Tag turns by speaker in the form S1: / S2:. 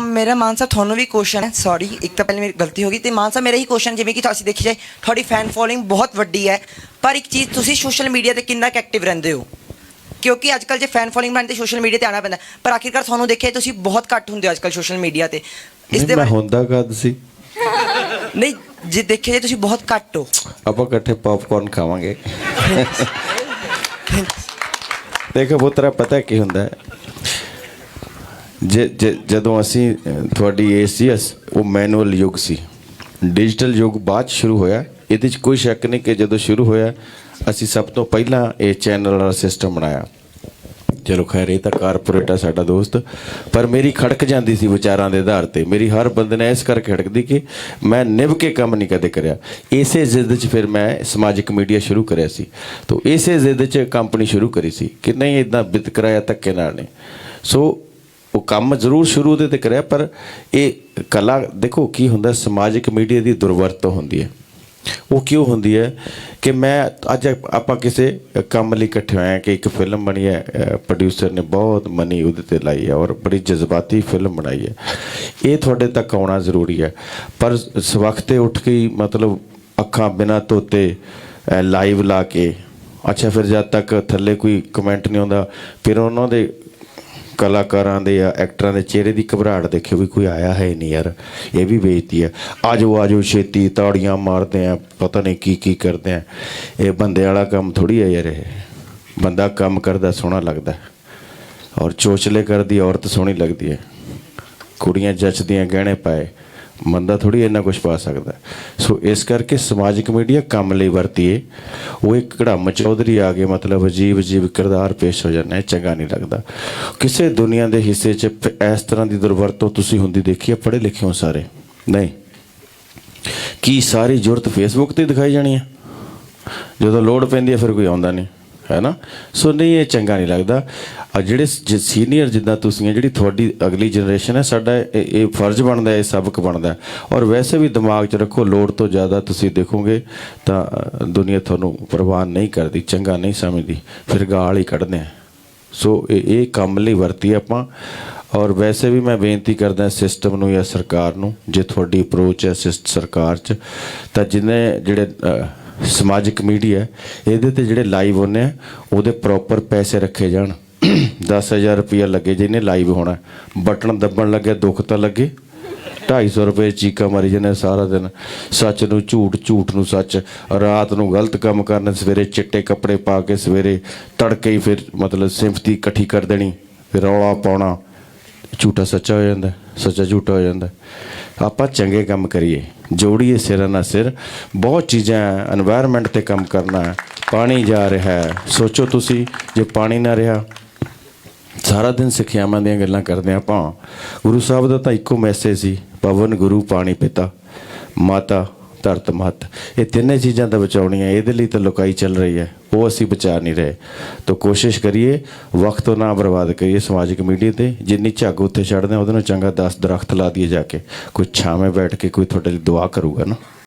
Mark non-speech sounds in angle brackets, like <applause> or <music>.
S1: ਮੇਰਾ ਮਾਨ ਸਾਹਿਬ ਤੁਹਾਨੂੰ ਵੀ ਕੁਐਸਚਨ ਹੈ ਸੌਰੀ ਇੱਕ ਤਾਂ ਪਹਿਲੇ ਮੇਰੀ ਗਲਤੀ ਹੋ ਗਈ ਤੇ ਮਾਨ ਸਾਹਿਬ ਮੇਰਾ ਹੀ ਕੁਐਸਚਨ ਜਿਵੇਂ ਕਿ ਤੁਸੀਂ ਦੇਖੀ ਜਾਏ ਤੁਹਾਡੀ ਫੈਨ ਫੋਲੋਇੰਗ ਬਹੁਤ ਵੱਡੀ ਹੈ ਪਰ ਇੱਕ ਚੀਜ਼ ਤੁਸੀਂ ਸੋਸ਼ਲ ਮੀਡੀਆ ਤੇ ਕਿੰਨਾ ਐਕਟਿਵ ਰਹਿੰਦੇ ਹੋ? ਕਿਉਂਕਿ ਅੱਜ ਕੱਲ ਜੇ ਫੈਨ ਫੋਲੋਇੰਗ ਬਣਾਉਣ ਤੇ ਸੋਸ਼ਲ ਮੀਡੀਆ ਤੇ ਆਣਾ ਪੈਂਦਾ ਪਰ ਆਖਿਰਕਾਰ ਤੁਹਾਨੂੰ ਦੇਖਿਆ ਤੁਸੀਂ ਬਹੁਤ ਘੱਟ ਹੁੰਦੇ ਹੋ ਅੱਜ ਕੱਲ ਸੋਸ਼ਲ ਮੀਡੀਆ ਤੇ। ਇਸ ਦੇ
S2: ਮੈਂ
S1: ਬਾਰੇ
S2: ਹੁੰਦਾ ਕਦ ਸੀ?
S1: ਨਹੀਂ ਜੇ ਦੇਖਿਆ ਜੇ ਤੁਸੀਂ ਬਹੁਤ ਘੱਟ ਹੋ।
S2: ਆਪਾਂ ਇਕੱਠੇ ਪੌਪਕਾਰਨ ਖਾਵਾਂਗੇ। ਦੇਖੋ ਪੁੱਤਰਾ ਪਤਾ ਕੀ ਹੁੰਦਾ ਹੈ? ਜਦੋਂ ਅਸੀਂ ਤੁਹਾਡੀ ਏਜ ਸੀ ਅਸ- ਉਹ ਮੈਨੂਅਲ ਯੁੱਗ ਸੀ। ਡਿਜੀਟਲ ਯੁੱਗ ਬਾਅਦ 'ਚ ਸ਼ੁਰੂ ਹੋਇਆ। ਇਹਦੇ 'ਚ ਕੋਈ ਸ਼ੱਕ ਨਹੀਂ ਕਿ ਜਦੋਂ ਸ਼ੁਰੂ ਹੋਇਆ, ਅਸੀਂ ਸਭ ਤੋਂ ਪਹਿਲਾਂ ਇਹ ਚੈਨਲ ਵਾਲਾ ਸਿਸਟਮ ਬਣਾਇਆ। ਚਲੋ ਖੈਰ, ਇਹ ਤਾਂ ਕਾਰਪੋਰੇਟ ਆ ਸਾਡਾ ਦੋਸਤ, ਪਰ ਮੇਰੀ ਖੜਕ ਜਾਂਦੀ ਸੀ ਵਿਚਾਰਾਂ ਦੇ ਆਧਾਰ ਤੇ। ਮੇਰੀ ਹਰ ਬੰਦੇ ਨੇ ਇਸ ਕਰਕੇ ਖੜਕਦੀ ਕਿ ਮੈਂ ਨਿਭ ਕੇ ਕੰਮ ਨਹੀਂ ਕਦੇ ਕਰਿਆ। ਇਸੇ ਜ਼ਿੱਦ 'ਚ ਫਿਰ ਮੈਂ ਸਮਾਜਿਕ ਮੀਡੀਆ ਸ਼ੁਰੂ ਕਰਿਆ ਸੀ। ਤੋਂ ਇਸੇ ਜ਼ਿੱਦ 'ਚ ਕੰਪਨੀ ਸ਼ੁਰੂ ਕਰੀ ਸੀ ਕਿ ਨਹੀਂ ਇਦਾਂ ਬਿਤਕਰਾ ਧੱਕੇ ਨਾਲ ਨੇ ਸੋ ਉਹ ਕੰਮ ਜ਼ਰੂਰ ਸ਼ੁਰੂ ਦੇ ਤੇ ਕਰਿਆ, ਪਰ ਇਹ ਕਲਾ, ਦੇਖੋ ਕੀ ਹੁੰਦਾ, ਸਮਾਜਿਕ ਮੀਡੀਆ ਦੀ ਦੁਰਵਰਤੋਂ ਹੁੰਦੀ ਹੈ। ਉਹ ਕਿਉਂ ਹੁੰਦੀ ਹੈ ਕਿ ਮੈਂ ਅੱਜ ਆਪਾਂ ਕਿਸੇ ਕੰਮ ਲਈ ਇਕੱਠੇ ਹੋਏ ਹਾਂ ਕਿ ਇੱਕ ਫਿਲਮ ਬਣੀ ਹੈ ਪ੍ਰੋਡਿਊਸਰ ਨੇ ਬਹੁਤ ਮਨੀ ਉਹਦੇ ਤੇ ਲਾਈ ਹੈ ਔਰ ਬੜੀ ਜਜ਼ਬਾਤੀ ਫਿਲਮ ਬਣਾਈ ਹੈ। ਇਹ ਤੁਹਾਡੇ ਤੱਕ ਆਉਣਾ ਜ਼ਰੂਰੀ ਹੈ। ਪਰ ਸਵਖਤੇ ਉੱਠ ਕੇ ਹੀ ਮਤਲਬ ਅੱਖਾਂ ਬਿਨਾਂ ਧੋਤੇ ਲਾਈਵ ਲਾ ਕੇ, ਅੱਛਾ ਫਿਰ ਜਦ ਤੱਕ ਥੱਲੇ ਕੋਈ ਕਮੈਂਟ ਨਹੀਂ ਆਉਂਦਾ, ਫਿਰ ਉਹਨਾਂ ਦੇ ਕਲਾਕਾਰਾਂ ਦੇ ਜਾਂ ਐਕਟਰਾਂ ਦੇ ਚਿਹਰੇ ਦੀ ਘਬਰਾਹਟ ਦੇਖਿਓ ਵੀ ਕੋਈ ਆਇਆ ਹੈ ਨਹੀਂ ਯਾਰ, ਇਹ ਵੀ ਵੇਚਦੀ ਹੈ। ਆਜੋ ਆਜੋ ਛੇਤੀ ਤਾੜੀਆਂ ਮਾਰਦੇ ਆ, ਪਤਾ ਨਹੀਂ ਕੀ ਕੀ ਕਰਦੇ ਆ। ਇਹ ਬੰਦੇ ਵਾਲਾ ਕੰਮ ਥੋੜੀ ਹੈ ਯਾਰ ਇਹ। ਬੰਦਾ ਕੰਮ ਕਰਦਾ, ਸੋਹਣਾ ਲੱਗਦਾ। ਔਰ ਚੋਚਲੇ ਕਰਦੀ ਔਰਤ ਸੋਹਣੀ ਲੱਗਦੀ ਹੈ। ਕੁੜੀਆਂ ਜੱਚਦੀਆਂ, ਗਹਿਣੇ ਪਾਏ। ਬੰਦਾ ਥੋੜੀ ਇੰਨਾ ਕੁਝ ਪਾ ਸਕਦਾ ਸੋ ਇਸ ਕਰਕੇ ਸਮਾਜਿਕ ਮੀਡੀਆ ਕੰਮ ਲਈ ਵਰਤੀਏ। ਉਹ ਇੱਕ ਘੜਮ ਚੌਧਰੀ ਆ ਕੇ ਮਤਲਬ ਅਜੀਬ ਅਜੀਬ ਕਿਰਦਾਰ ਪੇਸ਼ ਹੋ ਜਾਂਦਾ ਹੈ ਚੰਗਾ ਨਹੀਂ ਲੱਗਦਾ। ਕਿਸੇ ਦੁਨੀਆ ਦੇ ਹਿੱਸੇ 'ਚ ਇਸ ਤਰ੍ਹਾਂ ਦੀ ਦੁਰਵਰਤੋਂ ਤੁਸੀਂ ਹੁੰਦੀ ਦੇਖੀ ਹੈ ਪੜ੍ਹੇ ਲਿਖੇ ਹੋ ਸਾਰੇ? ਨਹੀਂ। ਕੀ ਸਾਰੀ ਜ਼ਰੂਰਤ ਫੇਸਬੁੱਕ ਤੇ ਦਿਖਾਈ ਜਾਣੀ ਹੈ ਜਦੋਂ ਲੋਡ ਪੈਂਦੀ ਹੈ ਫਿਰ ਕੋਈ ਆਉਂਦਾ ਨਹੀਂ। ਹੈ ਨਾ? ਸੋ ਨਹੀਂ ਇਹ ਚੰਗਾ ਨਹੀਂ ਲੱਗਦਾ। ਆ ਜਿਹੜੇ ਸੀਨੀਅਰ ਜਿੱਦਾਂ ਤੁਸੀਂ ਜਿਹੜੀ ਤੁਹਾਡੀ ਅਗਲੀ ਜਨਰੇਸ਼ਨ ਹੈ, ਸਾਡਾ ਇਹ ਇਹ ਫਰਜ਼ ਬਣਦਾ ਹੈ ਇਹ ਸਬਕ ਬਣਦਾ। ਔਰ ਵੈਸੇ ਵੀ ਦਿਮਾਗ 'ਚ ਰੱਖੋ, ਲੋੜ ਤੋਂ ਜ਼ਿਆਦਾ ਤੁਸੀਂ ਦੇਖੋਗੇ, ਤਾਂ ਦੁਨੀਆ ਤੁਹਾਨੂੰ ਪ੍ਰਵਾਨ ਨਹੀਂ ਕਰਦੀ, ਚੰਗਾ ਨਹੀਂ ਸਮਝਦੀ। ਫਿਰ ਗਾਲ ਹੀ ਕੱਢਦੇ ਆ। ਸੋ ਇਹ ਇਹ ਕੰਮ ਲਈ ਵਰਤੀ ਆਪਾਂ। ਔਰ ਵੈਸੇ ਵੀ ਮੈਂ ਬੇਨਤੀ ਕਰਦਾ ਸਿਸਟਮ ਨੂੰ ਜਾਂ ਸਰਕਾਰ ਨੂੰ, ਜੇ ਤੁਹਾਡੀ ਅਪਰੋਚ ਹੈ ਸਿਸ- ਸਰਕਾਰ 'ਚ, ਤਾਂ ਜਿਨੇ ਜਿਹੜੇ ਸਮਾਜਿਕ ਮੀਡੀਆ ਇਹਦੇ ਤੇ ਜਿਹੜੇ ਲਾਈਵ ਹੁੰਦੇ ਆ, ਉਹਦੇ ਪ੍ਰੋਪਰ ਪੈਸੇ ਰੱਖੇ ਜਾਣ। <clears throat> 10000 ਰੁਪਇਆ ਲੱਗੇ ਜਿਹਨੇ ਲਾਈਵ ਹੋਣਾ ਬਟਨ ਦੱਬਣ ਲੱਗੇ, ਦੁੱਖ ਤਾਂ ਲੱਗੇ। 250 ਰੁਪਏ ਚੀਕਾ ਮਾਰੀ ਜਾਂਦੇ ਸਾਰਾ ਦਿਨ। ਸੱਚ ਨੂੰ ਝੂਠ ਝੂਠ ਨੂੰ ਸੱਚ। ਰਾਤ ਨੂੰ ਗਲਤ ਕੰਮ ਕਰਨ, ਸਵੇਰੇ ਚਿੱਟੇ ਕੱਪੜੇ ਪਾ ਕੇ, ਸਵੇਰੇ ਤੜਕੇ ਹੀ ਫਿਰ ਮਤਲਬ ਸਿੰਪਤੀ ਇਕੱਠੀ ਕਰ ਦੇਣੀ, ਫਿਰ ਰੌਲਾ ਪਾਉਣਾ। ਝੂਠਾ ਸੱਚਾ ਹੋ ਜਾਂਦਾ, ਸੱਚਾ ਝੂਠਾ ਹੋ ਜਾਂਦਾ। ਆਪਾਂ ਚੰਗੇ ਕੰਮ ਕਰੀਏ, ਜੋੜੀਏ ਸਿਰਾਂ ਨਾਲ ਸਿਰ, ਬਹੁਤ ਚੀਜ਼ਾਂ এনवायरमेंट ਤੇ ਕੰਮ ਕਰਨਾ, ਪਾਣੀ ਜਾ ਰਿਹਾ ਹੈ ਸੋਚੋ ਤੁਸੀਂ, ਜੇ ਪਾਣੀ ਨਾ ਰਿਹਾ, ਸਾਰਾ ਦਿਨ ਸਿੱਖਿਆਵਾਂ ਦੀਆਂ ਗੱਲਾਂ ਕਰਦੇ ਆਪਾਂ। ਗੁਰੂ ਸਾਹਿਬ ਦਾ ਤਾਂ ਇੱਕੋ ਮੈਸੇਜ ਸੀ ਪਵਨ ਗੁਰੂ, ਪਾਣੀ ਪਿਤਾ, ਮਾਤਾ ਧਰਤ ਮਤ ਇਹ ਤਿੰਨੇ ਚੀਜ਼ਾਂ ਤਾਂ ਬਚਾਉਣੀਆਂ, ਇਹਦੇ ਲਈ ਤਾਂ ਲੁਕਾਈ ਚੱਲ ਰਹੀ ਹੈ। ਉਹ ਅਸੀਂ ਬਚਾ ਨਹੀਂ ਰਹੇ। ਤਾਂ ਕੋਸ਼ਿਸ਼ ਕਰੀਏ, ਵਕਤ ਨਾ ਬਰਬਾਦ ਕਰੀਏ ਸਮਾਜਿਕ ਮੀਡੀਆ ਤੇ, ਜਿੰਨੀ ਝੱਗ ਉੱਥੇ ਛੱਡਦੇ ਹਾਂ ਉਹਦੇ ਨਾਲ ਚੰਗਾ 10 ਦਰਖਤ ਲਾ ਦਈਏ ਜਾ ਕੇ। ਕੋਈ ਛਾਵੇਂ ਬੈਠ ਕੇ ਕੋਈ ਤੁਹਾਡੇ ਲਈ ਦੁਆ ਕਰੂਗਾ ਨਾ।